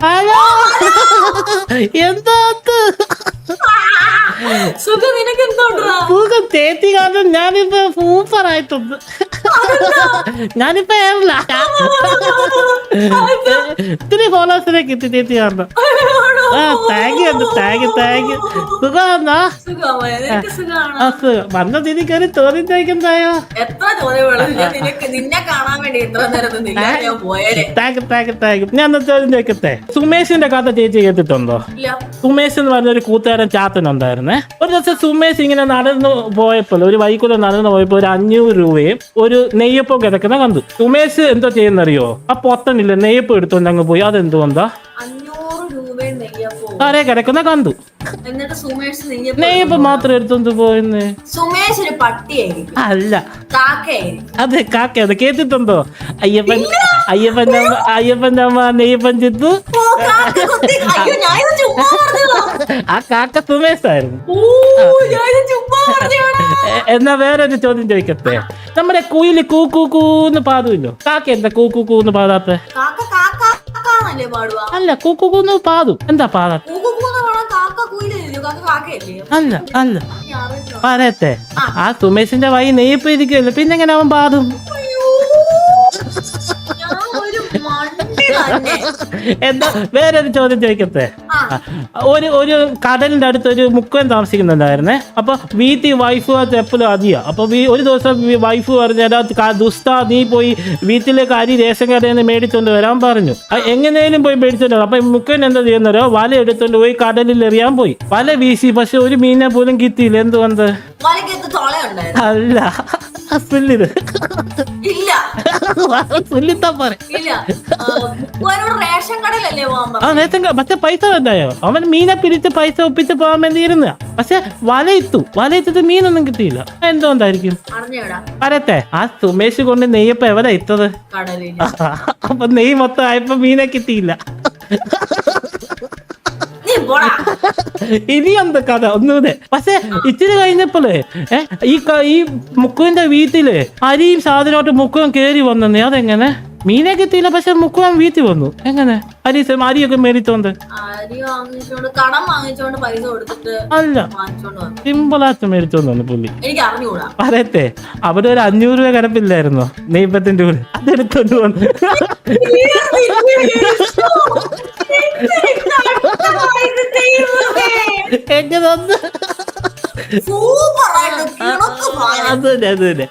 Hello? എന്താ സുഖം നിനക്ക് എന്തോണ്ടാ സുഖം തേത്തി കാരണം ഞാനിപ്പോ സൂപ്പർ ആയിട്ടുണ്ട് ഞാനിപ്പോ ഏറില്ല. ഇത്തിരി ഫോളോസിനെ കിട്ടി തേത്തി കാരണം. ആ you thank you thank you. സുഖമാണോ? ആ സുഖം. വന്ന തിരിക്ക് ഒരു ചോദ്യം ചോദിക്കുന്നതായോ? എത്ര നിന്നെ കാണാൻ വേണ്ടി എത്ര നേരം thank you thank you thank you. ഞാൻ എന്നാ ചോദ്യം ചോദിക്കട്ടെ? സുമേഷിന്റെ കഥ ചേച്ചി കേട്ടിട്ടുണ്ടോ? സുമേഷ് എന്ന് പറഞ്ഞ ഒരു കൂട്ടുകാരൻ ചാത്തൻ ഉണ്ടായിരുന്നേ ഒരു ദിവസം സുമേഷ് ഇങ്ങനെ നടന്നു പോയപ്പോൾ ഒരു വൈകുല നടന്നു പോയപ്പോൾ ഒരു അഞ്ഞൂറ് രൂപയും ഒരു നെയ്യപ്പം കിടക്കുന്ന കണ്ടു. സുമേഷ് എന്തോ ചെയ്യുന്നറിയോ? ആ പൊത്തനില്ല നെയ്യപ്പം എടുത്തോണ്ട് അങ്ങ് പോയി. അതെന്തുകൊണ്ടാ? ആരെ കിടക്കുന്ന കണ്ടു. എന്നിട്ട് സുമേഷ് നെയ്യപ്പോ മാത്രം എടുത്തോണ്ട് പോയെന്ന്. സുമേഷ് ഒരു പട്ടിയായിരിക്കും. അല്ല. അതെ കാക്ക അത് കേട്ടിട്ടുണ്ടോ? അയ്യപ്പൻ അയ്യപ്പൻ അയ്യപ്പൻ അമ്മ നെയ്യപ്പൻ ചിത്തു. ആ കാക്ക സുമേഷ് ആയിരുന്നു എന്നാ വേറൊരു ചോദ്യം ചോദിക്കട്ടെ? നമ്മുടെ കുയിൽ കൂ കൂ കൂന്ന് പാടുമല്ലോ കാക്ക എന്താ കൂ കൂ കൂന്ന് പാടാത്ത? പാടുക അല്ല കൂ പാതും എന്താ പാത അല്ല അല്ല. പറയത്തെ ആ. സുമേഷിന്റെ വൈ നെയ്യപ്പ് ഇരിക്കുമല്ലോ പിന്നെ എങ്ങനെ അവൻ പാടും? എന്താ വേറൊരു ചോദ്യം ചോദിക്കട്ടെ? ഒരു ഒരു കടലിന്റെ അടുത്ത് ഒരു മുക്കുവൻ താമസിക്കുന്നുണ്ടായിരുന്നേ. അപ്പൊ വീട്ടിൽ വൈഫ് എപ്പോഴും അധികം. അപ്പൊ ഒരു ദിവസം വൈഫ് പറഞ്ഞ ദുസ്ത നീ പോയി വീട്ടിലേക്ക് അരി രേഷൻ കടയിൽ നിന്ന് മേടിച്ചോണ്ട് വരാൻ പറഞ്ഞു. എങ്ങനെയും പോയി മേടിച്ചോണ്ട് വരാം. അപ്പൊ മുക്കുവൻ എന്താ ചെയ്യുന്നവരോ വല എടുത്തോണ്ട് പോയി കടലിൽ എറിയാൻ പോയി. വല വീശി പക്ഷെ ഒരു മീനെ പോലും കിട്ടിയില്ല. എന്തുകൊണ്ട്? അല്ല. സുല്ലിത് ഇല്ല. സുല്ലിത്താ പറ. ആ, നേരത്തെ മറ്റേ പൈസ വന്നായോ അവൻ മീനെ പിരിച്ച് പൈസ ഒപ്പിച്ച് പോകാൻ വേണ്ടി ഇരുന്ന. പക്ഷെ വലയിട്ടു വലയിത്തിട്ട് മീനൊന്നും കിട്ടിയില്ല. എന്തോണ്ടായിരിക്കും? പറയട്ടെ ആ സുമേഷ് കൊണ്ട് നെയ്യപ്പ എവിടെ ഇത്തത് അപ്പൊ നെയ്യ് മൊത്തം ആയപ്പോ മീനെ കിട്ടിയില്ല. ഇനി എന്താ കഥ? ഒന്നുകൂടെ. പക്ഷെ ഇച്ചിരി കഴിഞ്ഞപ്പോളേ ഏ ഈ ഈ മുക്കുവിന്റെ വീട്ടിൽ അരിയും സാധനമായിട്ട് മുക്കുവൻ കേറി വന്നേ അതെങ്ങനെ? മീനെ കിട്ടിയില്ല പക്ഷെ മുക്കുവൻ വീട്ടിൽ വന്നു. എങ്ങനെ? അരി അരിയൊക്കെ മേടിച്ചോണ്ട്. അല്ല. സിമ്പിളായിട്ട് മേടിച്ചോണ്ട് വന്നു പുള്ളി. പറയട്ടെ അവിടെ ഒരു അഞ്ഞൂറ് രൂപ കിടപ്പില്ലായിരുന്നോ? നെയ്പ്പത്തിന്റെ കൂടെ. അതെടുത്തോണ്ട് വന്നു. എങ്ങനെ വന്ന് പായ അത് തന്നെ അത് തന്നെ.